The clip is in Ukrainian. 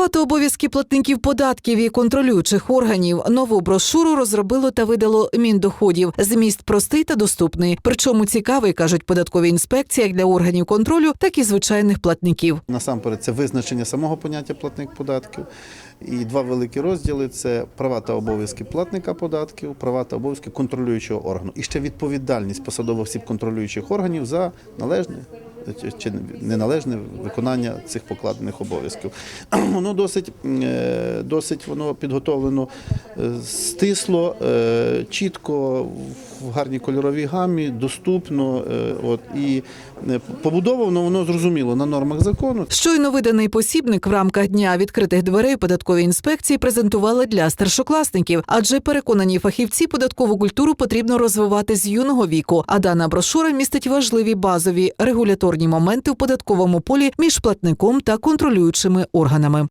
Права обов'язки платників податків і контролюючих органів. Нову брошуру розробило та видало Міндоходів. Зміст простий та доступний. Причому цікавий, кажуть податкові інспекції, як для органів контролю, так і звичайних платників. Насамперед, це визначення самого поняття платник податків. І два великі розділи це права та обов'язки платника податків, права та обов'язки контролюючого органу. І ще відповідальність посадових осіб контролюючих органів за належне чи- неналежне виконання цих покладених обов'язків. Воно досить, е, досить воно підготовлено е, стисло, е, чітко, в гарній кольоровій гамі, доступно. От, і побудовано воно зрозуміло на нормах закону. Щойно виданий посібник в рамках дня відкритих дверей податкової інспекції презентували для старшокласників, адже переконані фахівці податкову культуру потрібно розвивати з юного віку. А дана брошура містить важливі базові регуляторні моменти в податковому полі між платником та контролюючими органами.